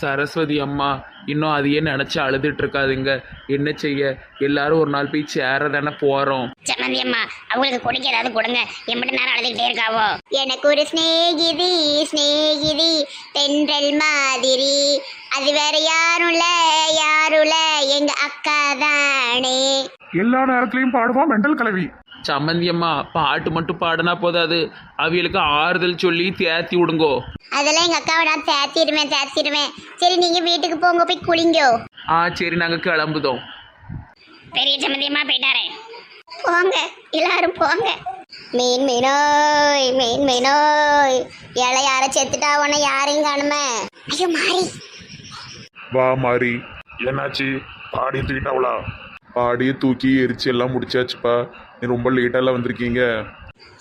சரஸ்வதி அம்மா இன்னும் அதையே நினச்சி அழுதுட்டு இருக்காதுங்க. என்ன செய்ய? எல்லாரும் ஒரு நாள் போய் சேர தானே போகிறோம் சம்மந்தி அம்மா அவங்களுக்கு குடிக்க ஏதாவது கொடுங்க. எம்பிட்டு நேரம் அழுதுகிட்டே இருக்காவோ? எனக்கு ஒரு ஸ்நேகிதி ஸ்நேகிதி தென்றல் மாதிரி. அது வேற யாரும் இல்ல எங்க அக்கா தானே. எல்லா நேரத்துலயும் பாடுவான் மெண்டல் கலவி. சம்மந்தி அம்மா பாட்டு மட்டும் பாடினா போதாது. அவிகளுக்கு ஆறுதல் சொல்லி தேத்தி விடுங்கோ. அதெல்லாம் எங்க அக்காவை நான் தேத்திடுவேன் தேத்திடுவேன். சரி நீங்க வீட்டுக்கு போங்க போய் குளிங்கோ. ஆ சரி நாங்கள் கிளம்புதோம் பெரிய சம்மந்தியம்மா போயிட்டாரே. போங்க எல்லாரும் போங்க. மீன் மீனோய் மீன் மீனோய். இலை யார செத்துட்டா உன யாரையும் காணுமே? ஐயோ மாறி. வா மாறி. என்னாச்சு? பாடி தூக்கிட்டாவளா? பாடியை தூக்கி எரிச்சு எல்லாம் முடிச்சாச்சுப்பா. நீ ரொம்ப லேட்டாலாம் வந்திருக்கீங்க.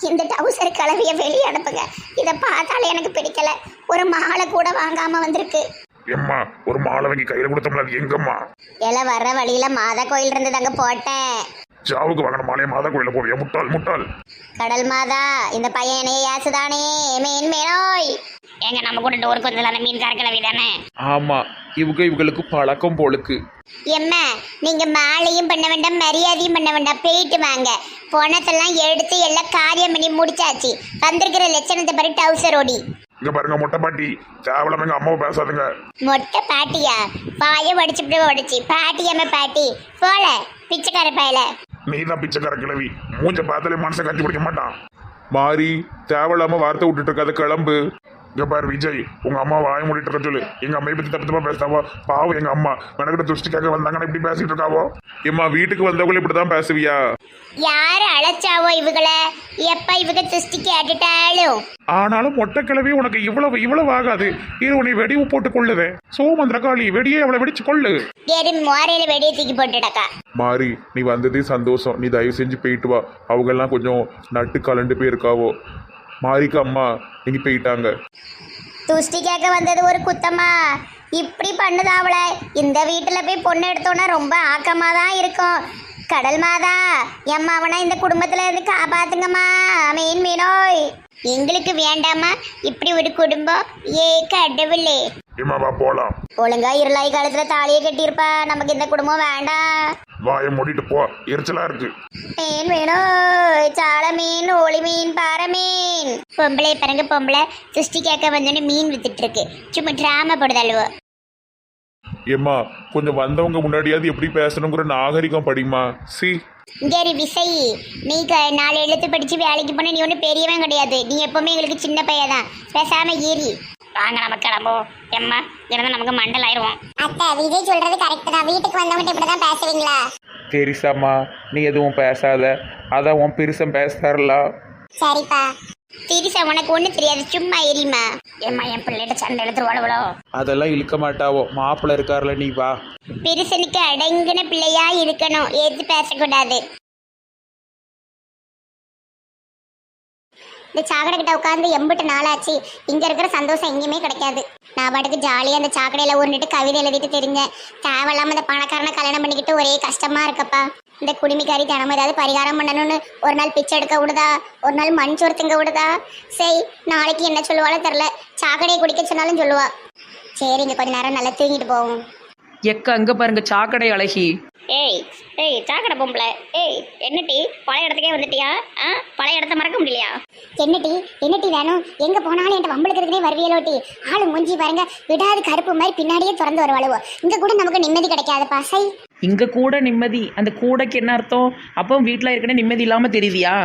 இந்த டவுசர் கலவையை வெளியே அனுப்புங்க. இதை பார்த்தாலே எனக்கு பிடிக்கல. ஒரு மாலை கூட வாங்காம வந்திருக்கு. எம்மா ஒரு மாலை வாங்கி கையில கொடுத்தோம்ல அது எங்கம்மா? இலை வர்ற வழியில மாதா கோயில் இருந்தது அங்க போட்டேன். ஜாவுக்கு வாங்கின மாலையை மாதா கோயில போவியா? முட்டாள் முட்டாள். கடல் மாதா இந்த பையன் என்னைய ஏசுதானே? மீன் மீனோய். எங்க நம்ம கூட டோருக்கு வந்ததுல அந்த மீன் கரக்கலவை தானே? ஆமாம் இவங்க இவங்களுக்கு பழக்கம் போலுக்கு. எம்மா நீங்க மாலையும் பண்ண வேண்டாம் மரியாதையும் பண்ண வேண்டாம் போயிட்டு வாங்க. பணத்தெல்லாம் எடுத்து எல்லாம் காரியம் பண்ணி முடிச்சாச்சு. வந்திருக்கிற லட்சணத்தை பாரு டவுசர் ஓடி. இங்க பாருங்க மொட்டை பாட்டி. தேவலாம் எங்க அம்மாவை பேசாதுங்க. மொட்டை பாட்டியா? பாய வடிச்சுட்டு வடிச்சு பாட்டியாம பாட்டி. போல பிச்சைக்கார பயல. நீ தான் பிச்சைக்கார கிழவி. மூஞ்ச பார்த்தாலே மனசை கட்டி பிடிக்க மாட்டான். மாறி தேவையில்லாம வார்த்தை விட்டுட்டு இருக்காத கிளம்பு. இங்க பாரு விஜய் உங்க அம்மா வாய மூடிட்டு இருக்க சொல்லு. எங்க அம்மையை பத்தி தப்பு தப்பா பேசாவோ பாவம் எங்க அம்மா. மெனக்கிட்ட துஷ்டிக்காக வந்தாங்கன்னா இப்படி பேசிட்டு இருக்காவோ? ஏம்மா வீட்டுக்கு வந்தவங்களும் இப்படிதான் பேசுவியா? யாரு அழைச்சாவோ இவங்கள? எப்ப இவங்க திருஷ்டி கேட்டுட்டாலும்? ஆனாலும் மொட்டை கிழவி உனக்கு இவ்வளவு இவ்வளவு ஆகாது. இது உன்னை வெடிவு போட்டு கொள்ளுதே. சோமந்திரகாளி வெடியே அவளை வெடிச்சு கொள்ளு. ஏறி மோரையில வெடியை தூக்கி போட்டுடக்கா மாறி நீ வந்ததே சந்தோஷம். நீ தயவு செஞ்சு போயிட்டு வா. அவங்கெல்லாம் கொஞ்சம் நட்டு கலண்டு போயிருக்காவோ. மாரிக்கு அம்மா நீங்க போயிட்டாங்க. துஷ்டி கேட்க வந்தது ஒரு குத்தமா இப்படி பண்ணுதா அவளை? இந்த வீட்டில் போய் பொண்ணு எடுத்தோன்னா ரொம்ப ஆக்கமாக தான் இருக்கும். கடல் மாதா எம்மாவனா இந்த குடும்பத்துல இருந்து காப்பாத்துங்கம்மா. மீன் மீனோய். எங்களுக்கு வேண்டாமா இப்படி ஒரு குடும்பம். ஏ கடவுளே. போலாம். ஒழுங்கா இருளாய் காலத்துல தாலியை கட்டியிருப்பா. நமக்கு இந்த குடும்பம் வேண்டாம். வாயை மூடிட்டு போ. எரிச்சலா இருக்கு. மீன் வேணும். சால மீன் ஒளி மீன் பாறை மீன். பொம்பளை பிறகு பொம்பளை. சிருஷ்டி கேட்க வந்தோடனே மீன் வித்துட்டு இருக்கு. சும்மா டிராமா போடுதல்வோ ஏம்மா கொஞ்சம் வந்தவங்க முன்னாடியாவது எப்படி பேசணுங்கிற நாகரிகம் படிமா சி. இங்கே விசை. நீ க நாலு எழுத்து படிச்சு வேலைக்கு போன நீ ஒன்றும் பெரியவன் கிடையாது. நீ எப்பவுமே எங்களுக்கு சின்ன பையன் தான் பேசாம ஏறி. வாங்க நம்ம கிளம்புவோம். எம்மா இருந்தால் நமக்கு மண்டல் ஆயிடுவோம் அத்தை விஜய் சொல்றது கரெக்ட் தான். வீட்டுக்கு வந்தவங்க இப்படி தான் பேசுவீங்களா? தெரிசாம்மா நீ எதுவும் பேசாத. அதான் உன் பெருசன் பேசுறாருல சரிப்பா. திரிசா உனக்கு ஒன்றும் தெரியாது. சும்மா எரியுமா ஏம்மா என் பிள்ளைகிட்ட சண்டை எடுத்துருவாளோ அதெல்லாம் இழுக்க மாட்டாவோ. மாப்பிள்ளை இருக்கார்ல நீ வா. பெருசனுக்கு அடங்கின பிள்ளையா இருக்கணும். எது பேசக்கூடாது. இந்த சாக்கடை கிட்ட உட்காந்து எம்பிட்டு நாளாச்சு. இங்க இருக்கிற சந்தோஷம் எங்கேயுமே கிடைக்காது. நான் பாட்டுக்கு ஜாலியா அந்த சாக்கடையில உருண்டுட்டு கவிதை எழுதிட்டு தெரிஞ்சேன். தேவையில்லாம அந்த பணக்காரனை கல்யாணம் பண்ணிக்கிட்டு ஒரே கஷ்டமா இருக்கப்பா. இந்த குடிமிக்காரி தினமும் ஏதாவது பரிகாரம் பண்ணணும்னு ஒரு நாள் பிச்சை எடுக்க விடுதா? ஒரு நாள் மண் சோறு திங்க விடுதா? சரி நாளைக்கு என்ன சொல்லுவாலும் தெரில சாக்கடையை குடிக்க சொன்னாலும் சொல்லுவா. சரிங்க கொஞ்ச நேரம் நல்லா தூங்கிட்டு போவோம். எக்க அங்கே பாருங்க சாக்கடை அழகி. ஏய் ஏய் சாக்கடை பொம்பளை. ஏய் என்ன டீ பழைய இடத்துக்கே வந்துட்டியா? ஆ? பழைய இடத்த மறக்க முடியலையா? என்ன டீ என்ன டீ வேணும்? எங்க போனாலும் என்கிட்ட வம்பளுக்கிறதுனே வருவியலோ டீ? ஆளு மூஞ்சி பாருங்க விடாது கருப்பு மாதிரி பின்னாடியே திறந்து வருவாளுவோ. இங்க கூட நமக்கு நிம்மதி கிடைக்காதுப்பா. சை. இங்கே கூட நிம்மதி. அந்த கூடைக்கு என்ன அர்த்தம்? அப்போ வீட்டில் இருக்கனே நிம்மதி இல்லாமல் தெரியுதியா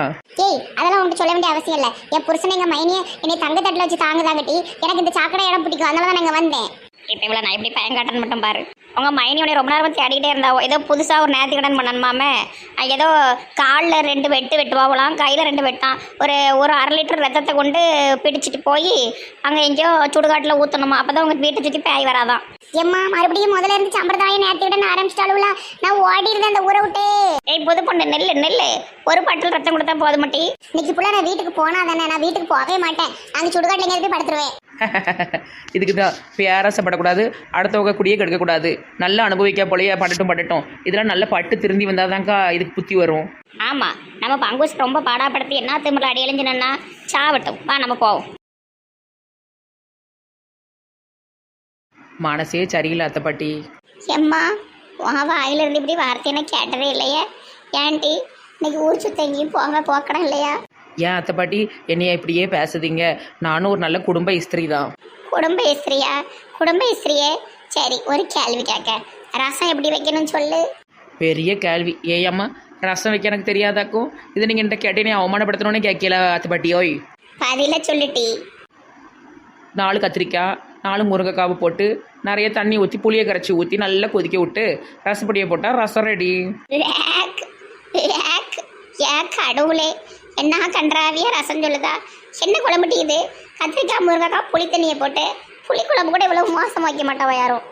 ஏய் அதெல்லாம் உனக்கு சொல்ல வேண்டிய அவசியம் இல்லை. என் புருஷனை எங்க மைனியை என்னை தங்க தட்டில் வச்சு தாங்குதாங்க டீ எனக்கு இந்த சாக்கடை இடம் பிடிக்கும். அதனால தான் நாங்கள் வந்தேன். இப்போ இவ்வளோ நான் எப்படி பையன் காட்டன் மட்டும் பாரு. உங்க மைனியோட ரொம்ப நேரம் தேடிக்கிட்டே இருந்தாவோ ஏதோ புதுசாக ஒரு நேர்த்தி கடன் பண்ணணுமாமே? ஏதோ காலில் ரெண்டு வெட்டு வெட்டுவாங்களாம் கையில் ரெண்டு வெட்டான். ஒரு ஒரு அரை லிட்டர் ரத்தத்தை கொண்டு பிடிச்சிட்டு போய் அங்கே எங்கேயோ சுடுகாட்டில் ஊற்றணுமா அப்போ தான் உங்கள் வீட்டை சுற்றி பேய் வராதான். எம்மா மறுபடியும் முதல்ல இருந்து சம்பிரதாயம் நேர்த்தி கடன் ஆரம்பிச்சிட்டாலுங்களா நான் ஓடி இருந்தேன் அந்த ஊரை விட்டு. ஏய் புது பொண்ணு நெல்லு நெல்லு. ஒரு பாட்டில் ரத்தம் கொடுத்தா போதும் மட்டி இன்னைக்கு ஃபுல்லாக நான் வீட்டுக்கு போனா தானே நான் வீட்டுக்கு போகவே மாட்டேன். அங்கே சுடுகாட்டில் எங்கேயாவது போய் படுத்துருவேன். இதுக்கு தான் பேராசப்படக்கூடாது அடுத்தவங்க குடியே கெடுக்கக்கூடாது. நல்லா அனுபவிக்க போலயே படட்டும் படட்டும். இதெல்லாம் நல்ல பட்டு திருந்தி வந்தாதான்க்கா இதுக்கு புத்தி வரும். ஆமாம் நம்ம பங்குஸ் ரொம்ப பாடாப்படுத்தி என்ன திமிர அடி எழுஞ்சினா சாவட்டும். வா நம்ம போவோம். மனசே சரியில்லை அத்தை பாட்டி. எம்மா உன் வாயிலிருந்து இப்படி வார்த்தை எனக்கு கேட்டதே இல்லையே. ஏன்டி இன்னைக்கு ஊர் சுத்த எங்கேயும் போக போக்கணும் இல்லையா? ஏன் அத்தை பாட்டி? என்னைய இப்படியே பேசுதீங்க? நானும் ஒரு நல்ல குடும்ப இஸ்திரி தான் குடும்ப இஸ்திரியா? குடும்ப இஸ்திரியே? சரி ஒரு கேள்வி கேட்க. ரசம் எப்படி வைக்கணும்னு சொல்லு. பெரிய கேள்வி. ஏயம்மா ரசம் வைக்க எனக்கு தெரியாதாக்கும் இது நீங்கள் என்கிட்ட கேட்டே நீ அவமானப்படுத்தணும்னே கேட்கல அத்தை பாட்டி ஓய். பதில சொல்லுட்டி நாலு கத்திரிக்காய் நாலு முருங்கைக்காவை போட்டு நிறைய தண்ணி ஊற்றி புளியை கரைச்சி ஊற்றி நல்லா கொதிக்க விட்டு ரசப்பொடியை போட்டால் ரசம் ரெடி லேக் லேக் ஏ கடவுளே? என்ன கன்றாவியா ரசம் சொல்லுதா? என்ன குழம்புட்டி இது? கத்திரிக்காய் முருங்கைக்காய் புளி தண்ணியை போட்டு புளி குழம்பு கூட இவ்வளவு மோசம் வைக்க மாட்டோம் யாரும்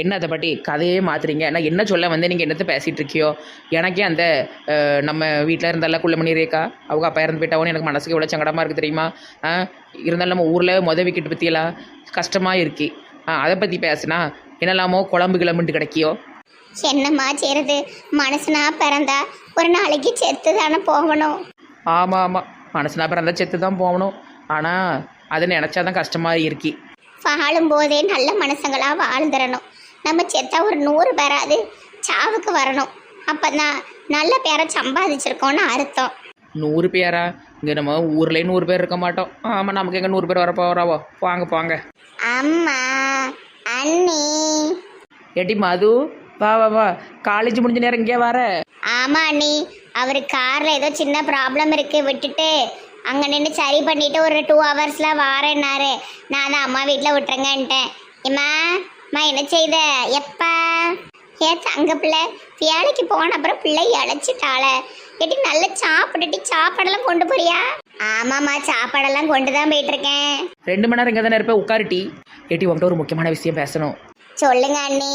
என்ன அதை பாட்டி கதையே மாத்துறீங்க. நான் என்ன சொல்ல வந்து நீங்கள் என்னத்தை பேசிகிட்டு இருக்கியோ? எனக்கே அந்த நம்ம வீட்டில் இருந்தால குள்ளமணி ரேக்கா அவங்க அப்பா இறந்து போயிட்டாவோன்னு எனக்கு மனசுக்கு எவ்வளோ சங்கடமாக இருக்குது தெரியுமா? ஆ இருந்தாலும் நம்ம ஊரில் மொதல் விக்கெட் பற்றியெல்லாம் கஷ்டமாக இருக்கு. ஆ அதை பற்றி பேசுனா என்னெல்லாமோ குழம்பு கிளம்புட்டு கிடைக்கியோ? என்னம்மா செய்யறது மனசுனா பிறந்தா ஒரு நாளைக்கு செத்து தானே போகணும். ஆமாம் ஆமாம் மனசுனா பிறந்தா செத்து தான் போகணும். ஆனால் அதை நினச்சா தான் கஷ்டமாக இருக்கி. வாழும் போதே நல்ல மனுஷங்களா வாழ்ந்துடணும் நம்ம செத்தா ஒரு நூறு பேராது சாவுக்கு வரணும். அப்பதான் நல்ல பேரை சம்பாதிச்சிருக்கோம்னு அர்த்தம். நூறு பேரா? இங்கே நம்ம ஊர்லேயே நூறு பேர் இருக்க மாட்டோம். ஆமாம் நமக்கு எங்கே நூறு பேர் வரப்போ வராவோ வாங்க. போங்க அம்மா அண்ணி. ஏட்டி மது வா வா வா. காலேஜ் முடிஞ்ச நேரம் இங்கே வர. ஆமா அண்ணி. அவர் கார்ல ஏதோ சின்ன ப்ராப்ளம் இருக்கு விட்டுட்டு அங்க நின்று சரி பண்ணிட்டு ஒரு டூ ஹவர்ஸ்ல வாரேன்னாரு. நான் தான் அம்மா வீட்டில் விட்டுறேங்கன்ட்டேன் இம்மா அம்மா என்ன செய்த? எப்பா? ஏன் தங்க பிள்ளை வேலைக்கு போன அப்புறம் பிள்ளை இழைச்சிட்டாள ஏட்டி நல்லா சாப்பிட்டுட்டு சாப்பாடெல்லாம் கொண்டு போறியா? ஆமாம்மா சாப்பாடெல்லாம் கொண்டு தான் போயிட்டு இருக்கேன் ரெண்டு மணி நேரம் இங்கே தானே இருப்பேன் உட்காருட்டி ஏட்டி உன்கிட்ட ஒரு முக்கியமான விஷயம் பேசணும். சொல்லுங்க அண்ணி.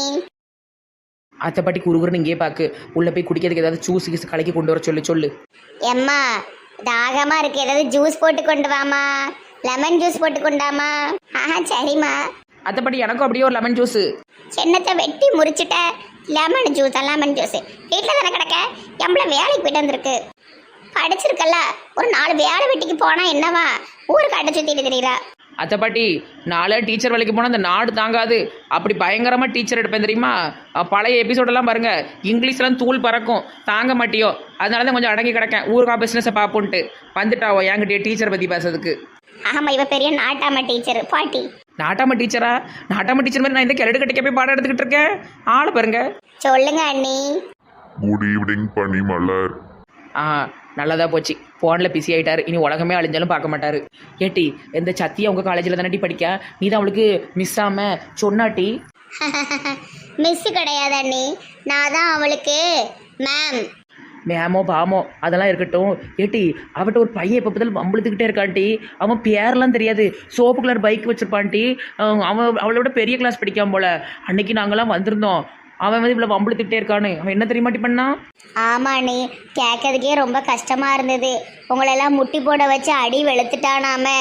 அத்தை பாட்டி குறுகுறுன்னு இங்கேயே பார்க்கு உள்ளே போய் குடிக்கிறதுக்கு ஏதாவது ஜூஸ் கீஸ் கலக்கி கொண்டு வர சொல்லு சொல்லு. எம்மா தாகமா இருக்கு. ஏதாவது ஜூஸ் போட்டு கொண்டு வாமா லெமன் ஜூஸ் போட்டு கொண்டாமா ஆஹா சரிம்மா. அத்தை பாட்டி எனக்கும் அப்படியே ஒரு லெமன் ஜூஸு சின்னத்தை வெட்டி முறிச்சிட்ட லெமன் ஜூஸ் லெமன் ஜூஸ் வீட்டில் தானே கிடக்க? எம்பளை வேலைக்கு போயிட்டு வந்திருக்கு. படிச்சிருக்கல்ல. ஒரு நாலு வேலை வெட்டிக்கு போனா என்னவா? ஊருக்கு அடை சுத்திட்டு தெரியுறா. அத்தை பாட்டி நாளே டீச்சர் வேலைக்கு போனால் அந்த நாடு தாங்காது. அப்படி பயங்கரமாக டீச்சர் எடுப்பேன் தெரியுமா? பழைய எபிசோடெல்லாம் பாருங்க. இங்கிலீஷ்லாம் தூள் பறக்கும். தாங்க மாட்டியோ. அதனால தான் கொஞ்சம் அடங்கி கிடக்கேன். ஊருக்கா பிஸ்னஸை பார்ப்போன்ட்டு வந்துட்டாவோ என்கிட்டயே டீச்சர் பற்றி பேசுறதுக்கு. ஆமா இவ பெரிய நாட்டாம டீச்சர் பாட்டி. நாட்டாம டீச்சரா நாட்டாம டீச்சர் மாதிரி நான் இந்த கிழடு கட்டிக்க போய் பாடம் எடுத்துக்கிட்டு இருக்கேன். ஆளை பாருங்க. சொல்லுங்க அண்ணி. குட் ஈவினிங் பனி மலர் ஆ நல்லதா போச்சு. ஃபோனில் பிஸி ஆயிட்டாரு. இனி உலகமே அழிஞ்சாலும் பார்க்க மாட்டாரு. ஏட்டி இந்த சத்தியா உங்கள் காலேஜில் தானே படிக்க? நீ தான் அவளுக்கு மிஸ் ஆம. சொன்னாட்டி மிஸ் கிடையாது அண்ணி. நான் தான் அவளுக்கு மேம் மேமோ பாமோ அதெல்லாம் இருக்கட்டும். ஏட்டி அவட்ட ஒரு பையன் எப்போ பார்த்தாலும் வம்பளுத்துக்கிட்டே இருக்கான்ட்டி அவன் பேர்லாம் தெரியாது. சோப்பு கலர் பைக் வச்சிருப்பான்ட்டி அவன் அவளோட பெரிய கிளாஸ் படிக்காம போல. அன்னைக்கு நாங்கெல்லாம் வந்திருந்தோம். அவன் வந்து இவ்வளோ வம்பளுத்துக்கிட்டே இருக்கானு அவன் என்ன தெரியுமாட்டி பண்ணான் ஆமா அண்ணி கேட்கறதுக்கே ரொம்ப கஷ்டமா இருந்தது உங்களெல்லாம் முட்டி போட வச்சு அடி வெளுத்துட்டானாமே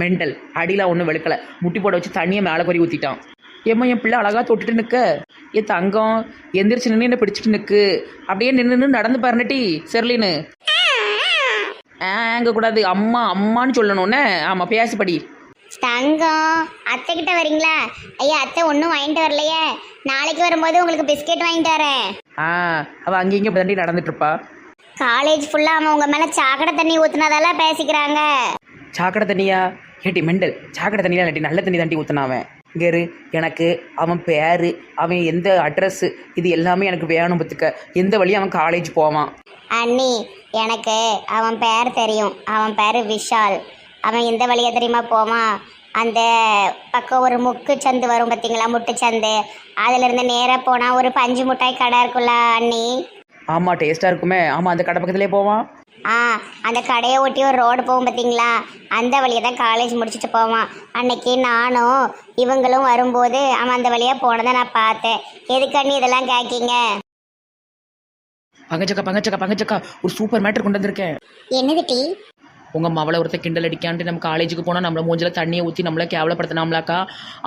மெண்டல் அடியில் ஒன்றும் வெளுக்கலை முட்டி போட வச்சு தண்ணியை மேலே கொறி ஊற்றிட்டான் ஏம்மா என் பிள்ளை அழகாக தொட்டுட்டு நிற்க என் தங்கம் எந்திரிச்சு நின்று என்ன பிடிச்சிட்டு நிற்கு அப்படியே நின்று நின்று நடந்து பாருனட்டி செர்லின்னு ஏங்க கூடாது அம்மா அம்மான்னு சொல்லணும்னே ஆமாம் பேசிப்படி தங்கம். அத்தை கிட்ட வரீங்களா? ஐயா அத்தை ஒன்றும் வாங்கிட்டு வரலையே. நாளைக்கு வரும்போது உங்களுக்கு பிஸ்கெட் வாங்கிட்டு வரேன். ஆ அவள் அங்கேயும் இங்கே தாண்டி நடந்துட்டு இருப்பா. காலேஜ் ஃபுல்லாக அவன் உங்கள் மேலே சாக்கடை தண்ணி ஊற்றுனதால பேசிக்கிறாங்க. சாக்கடை தண்ணியா? ஏட்டி மெண்டல். சாக்கடை தண்ணியா இல்லாட்டி நல்ல தண்ணி தாண்டி ஊற்றினான் அவன். இங்கே இரு எனக்கு அவன் பேர் அவன் எந்த அட்ரஸ்ஸு இது எல்லாமே எனக்கு வேணும் பத்துக்க. எந்த வழியும் அவன் காலேஜ் போவான். அண்ணி எனக்கு அவன் பேர் தெரியும். அவன் பேர் விஷால். அவன் எந்த வழியா தெரியுமா போவான்? அந்த பக்கம் ஒரு முக்கு சந்து வரும் பார்த்தீங்களா முட்டு சந்து. அதுலேருந்து நேராக போனால் ஒரு பஞ்சு மிட்டாய் கடை இருக்குல்ல அண்ணி. ஆமாம் டேஸ்ட்டாக இருக்குமே. ஆமாம் அந்த கடை பக்கத்துலேயே போவான். ஆ அந்த கடையை ஒட்டி ஒரு ரோடு போகும் பார்த்தீங்களா அந்த வழியை தான் காலேஜ் முடிச்சுட்டு போவான். அன்னைக்கு நானும் இவங்களும் வரும்போது அவன் அந்த வழியாக போனதை நான் பார்த்தேன். எதுக்கு அண்ணி இதெல்லாம் கேட்கீங்க பங்கச்சக்கா பங்கச்சக்கா பங்கச்சக்கா ஒரு சூப்பர் மேட்டர் கொண்டு வந்திருக்கேன். என்னது டீ? உங்கள் மவளை ஒருத்தர் கிண்டல் அடிக்கான்ட்டு நம்ம காலேஜுக்கு போனால் நம்மளை மூஞ்சில் தண்ணியை ஊற்றி நம்மளை கேவலப்படுத்தினாம்லாக்கா?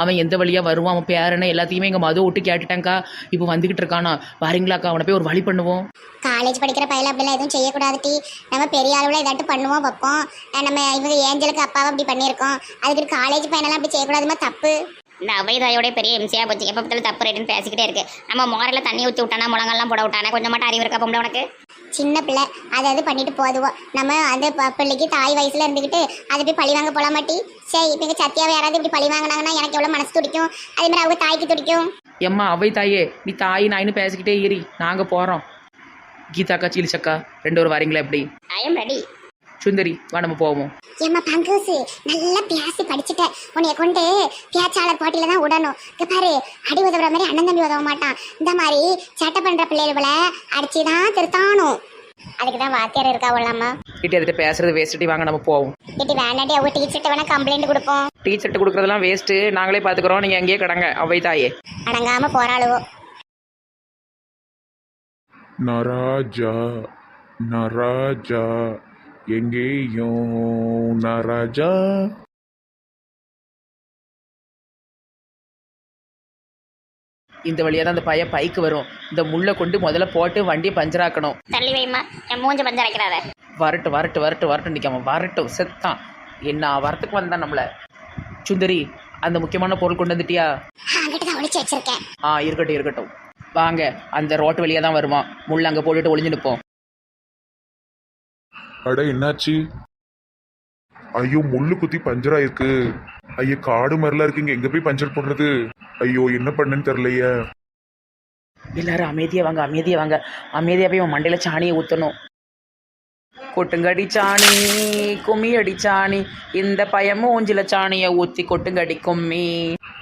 அவன் எந்த வழியாக வருவான்? அவன் பேரனை எல்லாத்தையுமே எங்கள் மது விட்டு கேட்டுட்டாங்க்கா இப்போ வந்துக்கிட்டு இருக்கானா. வரீங்களாக்கா அவனை போய் ஒரு வழி பண்ணுவோம். காலேஜ் படிக்கிற பையில அப்படிலாம் எதுவும் செய்யக்கூடாது டி. நம்ம பெரிய அளவில் ஏதாட்டும் பண்ணுவோம் வைப்போம். நம்ம இவங்க ஏஞ்சலுக்கு அப்பாவை அப்படி பண்ணியிருக்கோம். அதுக்கு காலேஜ் பையனெல்லாம் அப்படி செய்யக்கூடாதுமா? தப்பு. இந்த அவைதாயோட பெரிய எம்சியா போச்சு. எப்போ பார்த்தாலும் தப்பு ரைட்டுன்னு பேசிக்கிட்டே இருக்கு. நம்ம மோரில் தண்ணி ஊற்றி விட்டானா முழங்கெல்லாம் போட விட்டானா? கொஞ்சம் மட்டும் அறிவு இருக்கா பொம்பளை உனக்கு? சின்ன பிள்ளை. அதை அது பண்ணிட்டு போதுவோம் நம்ம அந்த ப- பிள்ளைக்கு தாய் வயசுல இருந்துக்கிட்டு அதை போய் பழி வாங்க போல மாட்டி சரி இப்போ எங்கள் சத்தியாவை யாராவது இப்படி பழி வாங்கினாங்கன்னா எனக்கு எவ்வளோ மனசு துடிக்கும்? அதே மாதிரி அவங்க தாய்க்கு துடிக்கும். எம்மா அவை தாயே நீ தாய் நாயின்னு பேசிக்கிட்டே இரு. நாங்கள் போகிறோம் கீதாக்கா சீலிச்சக்கா ரெண்டு பேரும் வரீங்களா எப்படி? ஐ எம் ரெடி சுந்தரி வா நம்ம போவோம். ஏம்மா பங்கூசு நல்லா பேசி படிச்சுட்ட. உன்னைய கொண்டு பேச்சாளர் போட்டியில தான் விடணும் இங்க பாரு அடி உதவுற மாதிரி அண்ணன் தம்பி உதவ மாட்டான். இந்த மாதிரி சட்டை பண்ற பிள்ளைகளை அடிச்சுதான் திருத்தானும். அதுக்கு தான் வாத்தியார் இருக்கா உள்ளாமா கிட்டே எதிர்த்து பேசுறது வேஸ்ட்டு வாங்க நம்ம போவோம். இட்டி வேண்டாட்டி அவங்க டீச்சர்கிட்ட வேணா கம்ப்ளைண்ட் கொடுப்போம். டீச்சர்ட்டு கொடுக்குறதெல்லாம் வேஸ்ட்டு நாங்களே பார்த்துக்குறோம் நீங்கள் அங்கேயே கிடங்க அவை தாயே. அடங்காம போராளுவோம் நராஜா நராஜா. எங்கேயும் நராஜா இந்த வழியாக தான் அந்த பையன் பைக்கு வரும். இந்த முள்ளை கொண்டு முதல்ல போட்டு வண்டியை பஞ்சராக்கணும். தள்ளி வைமா என் மூஞ்ச பஞ்சம் அரைக்கிறாத வரட்டு வரட்டு வரட்டு வரட்டு நிற்காம வரட்டும் செத்தான். என்ன வரத்துக்கு வந்தான் நம்மளை. சுந்தரி அந்த முக்கியமான பொருள் கொண்டு வந்துட்டியா? ஒளிச்சு வச்சிருக்கேன். ஆ இருக்கட்டும் இருக்கட்டும். வாங்க அந்த ரோட்டு வழியாக தான் வருமா முள் அங்கே போட்டுட்டு ஒளிஞ்சு நிற்போம் அட என்னாச்சு? ஐயோ முள்ளு குத்தி பஞ்சரா இருக்கு ஐயோ காடு மாதிரிலாம் இருக்குங்க எங்க போய் பஞ்சர் போடுறது? ஐயோ என்ன பண்ணுன்னு தெரியலையே. எல்லாரும் அமைதியாக வாங்க அமைதியாக வாங்க. அமைதியாக போய் உன் மண்டையில் சாணியை ஊற்றணும் கொட்டுங்கடி சாணி கும்மி அடி சாணி. இந்த பையன் மூஞ்சில சாணியை ஊற்றி கொட்டுங்கடி கும்மி.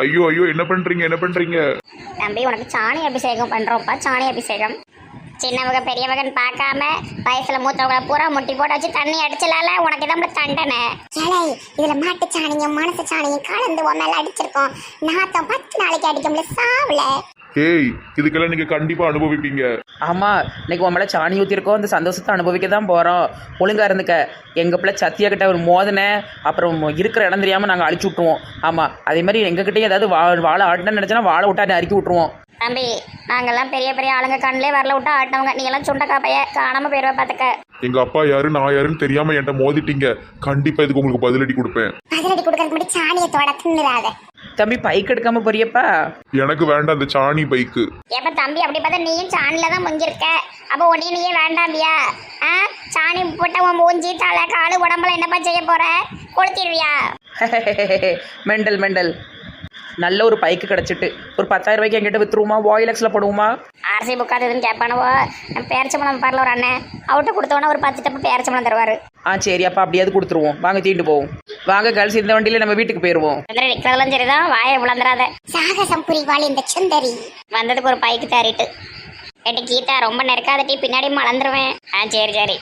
ஐயோ ஐயோ என்ன பண்றீங்க? என்ன பண்றீங்க? தம்பி உனக்கு சாணி அபிஷேகம் பண்றோம்ப்பா. சாணி அபிஷேகம். சின்னவங்க பெரியவகன் பார்க்காம வயசுல மூத்தவங்க பூரா முட்டி போட்டு வச்சு தண்ணி அடிச்சலால உனக்கு தான் தண்டனை. ஏழை இதுல மாட்டு சாணியும் மனசு சாணியும் கலந்து உன் மேல அடிச்சிருக்கோம். நாத்தம் பத்து நாளைக்கு அடிக்கும்ல சாவல. ஏய் இதுக்கெல்லாம் நீங்க கண்டிப்பா அனுபவிப்பீங்க. ஆமாம் இன்னைக்கு உன் மேலே சாணி ஊற்றிருக்கோம் அந்த சந்தோஷத்தை அனுபவிக்க தான் போகிறோம் ஒழுங்காக இருந்துக்க. எங்கள் பிள்ளை சத்தியா கிட்ட ஒரு மோதனை அப்புறம் இருக்கிற இடம் தெரியாமல் நாங்கள் அழிச்சு விட்ருவோம் ஆமாம் அதே மாதிரி எங்ககிட்டயும் ஏதாவது வா வாழை ஆட்டினு நினச்சோன்னா வாழை விட்டா அறுக்கி விட்ருவோம் தம்பி நாங்கெல்லாம் பெரிய பெரிய ஆளுங்க. கண்ணிலே வரல விட்டா ஆட்டவங்க நீ எல்லாம் சுண்டக்கா பைய காணாம போயிருவ பாத்துக்க. எங்க அப்பா யாரு நான் யாருன்னு தெரியாம என்கிட்ட மோதிட்டீங்க. கண்டிப்பா இதுக்கு உங்களுக்கு பதிலடி கொடுப்பேன். பதிலடி கொடுக்கறதுக்கு முன்னாடி சாணியை தொட தின்னுறாத. தம்பி பைக் எடுக்காமல் போறியப்பா? எனக்கு வேண்டாம் அந்த சாணி பைக்கு. எப்ப தம்பி அப்படி பார்த்தா நீயும் சாணில தான் முங்கிருக்க அப்ப உடனே நீயே வேண்டாம்பியா ஆ? சாணி போட்ட உன் மூஞ்சி தலை காலு உடம்புல என்னப்பா செய்ய போற? கொளுத்திடுவியா? Mental mental. நல்ல ஒரு பைக்கு கிடச்சிட்டு. ஒரு பத்தாயிரம் ரூபாய்க்கு எங்கிட்ட வித்துருவோமா? வாயிலக்ஸில் போடுவோமா? ஆர்சி புக்காது எதுன்னு கேட்பானுவோ பேரச்சம்பளம் பாரில் ஒரு அண்ணன். அவட்ட கொடுத்தோன்னா ஒரு பத்து டப்பு பேரச்சம்பளம் தருவாரு. ஆ சரி அப்போ அப்படியாவது கொடுத்துருவோம். வாங்க தீண்டு போவோம். வாங்க கேர்ள்ஸ் இந்த வண்டியில் நம்ம வீட்டுக்கு போயிடுவோம் சுந்தரி நிக்கிறதெல்லாம் சரிதான். வாயை விளந்துடாத சாகசம் புரிவாள் இந்த சுந்தரி. வந்ததுக்கு ஒரு பைக்கு தேறிட்டு ஏட்டி கீதா ரொம்ப நெருக்காதட்டி பின்னாடி மலர்ந்துருவேன். ஆ சரி சரி.